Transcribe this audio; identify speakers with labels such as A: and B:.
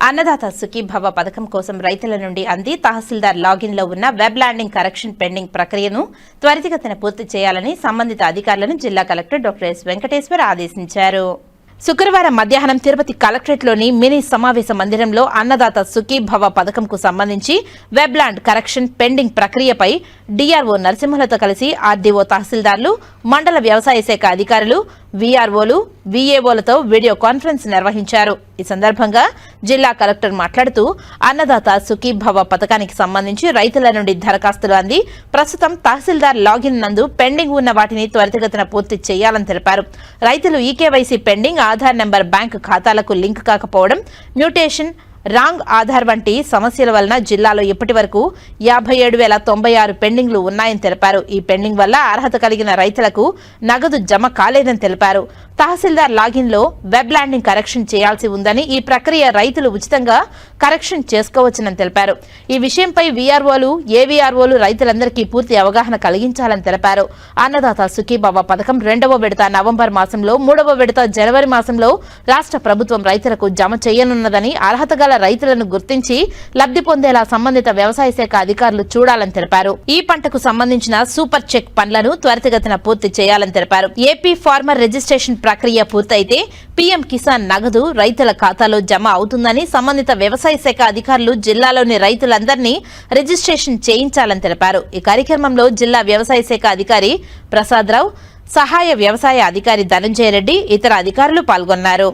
A: అన్నదాత సుఖీభవ పథకం కోసం రైతుల నుండి అంది తహసీల్దార్ లాగిన్లో ఉన్న వెబ్ ల్యాండింగ్ కరెక్షన్ పెండింగ్ ప్రక్రియను త్వరితగతిన పూర్తి చేయాలని సంబంధిత అధికారులను జిల్లా కలెక్టర్ డాక్టర్ ఎస్ వెంకటేశ్వర్ ఆదేశించారు. శుక్రవారం మధ్యాహ్నం తిరుపతి కలెక్టరేట్లోని మినీ సమావేశ మందిరంలో అన్నదాత సుఖీభవ పథకంకు సంబంధించి వెబ్లాండ్ కరెక్షన్ పెండింగ్ ప్రక్రియపై డిఆర్ఓ నరసింహలతో కలిసి ఆర్డీఓ తహసీల్దార్లు మండల వ్యవసాయ శాఖ అధికారులు వీఆర్ఓలు వీఏఓలతో వీడియో కాన్ఫరెన్స్ నిర్వహించారు. ఈ సందర్భంగా జిల్లా కలెక్టర్ మాట్లాడుతూ అన్నదాత సుఖీభవ పథకానికి సంబంధించి రైతుల నుండి దరఖాస్తులు అంది. ప్రస్తుతం తహసీల్దార్ లాగిన్ నందు పెండింగ్ ఉన్న వాటిని త్వరితగతిన పూర్తి చేయాలని తెలిపారు. రైతులు eKYC pending Aadhaar number bank ఖాతాలకు లింక్ కాకపోవడం మ్యూటేషన్ రాంగ్ ఆధార్ వంటి సమస్యల వలన జిల్లాలో ఇప్పటి వరకు యాభై ఏడు వేల తొంభై ఆరు పెండింగ్లు ఉన్నాయని తెలిపారు. ఈ పెండింగ్ వల్ల అర్హత కలిగిన రైతులకు నగదు జమ కాలేదని తెలిపారు. తహసీల్దార్ లాగిన్లో వెబ్ ల్యాండింగ్ కరెక్షన్ చేయాల్సి ఉందని ఈ ప్రక్రియ రైతులు ఉచితంగా కరెక్షన్ చేసుకోవచ్చునని తెలిపారు. ఈ విషయంపై వీఆర్ఓలు ఏవీఆర్ఓలు రైతులందరికీ పూర్తి అవగాహన కలిగించాలని తెలిపారు. అన్నదాత సుఖీబాబా పథకం రెండవ విడత నవంబర్ మాసంలో మూడవ విడత జనవరి మాసంలో రాష్ట్ర ప్రభుత్వం రైతులకు జమ చేయనున్నదని అర్హత గల రైతులను గుర్తించి లబ్ధి పొందేలా సంబంధిత వ్యవసాయ శాఖ అధికారులు చూడాలని తెలిపారు. ఈ పంటకు సంబంధించిన సూపర్ చెక్ పనులను త్వరితగతిన పూర్తి చేయాలని తెలిపారు. ఏపీ ఫార్మర్ రిజిస్ట్రేషన్ ప్రక్రియ పూర్తయితే పీఎం కిసాన్ నగదు రైతుల ఖాతాలో జమ అవుతుందని సంబంధిత వ్యవసాయ శాఖ అధికారులు జిల్లాలోని రైతులందరినీ రిజిస్ట్రేషన్ చేయించాలని తెలిపారు. ఈ కార్యక్రమంలో జిల్లా వ్యవసాయ శాఖ అధికారి ప్రసాదరావు సహాయ వ్యవసాయ అధికారి ధనంజయ రెడ్డి ఇతర అధికారులు పాల్గొన్నారు.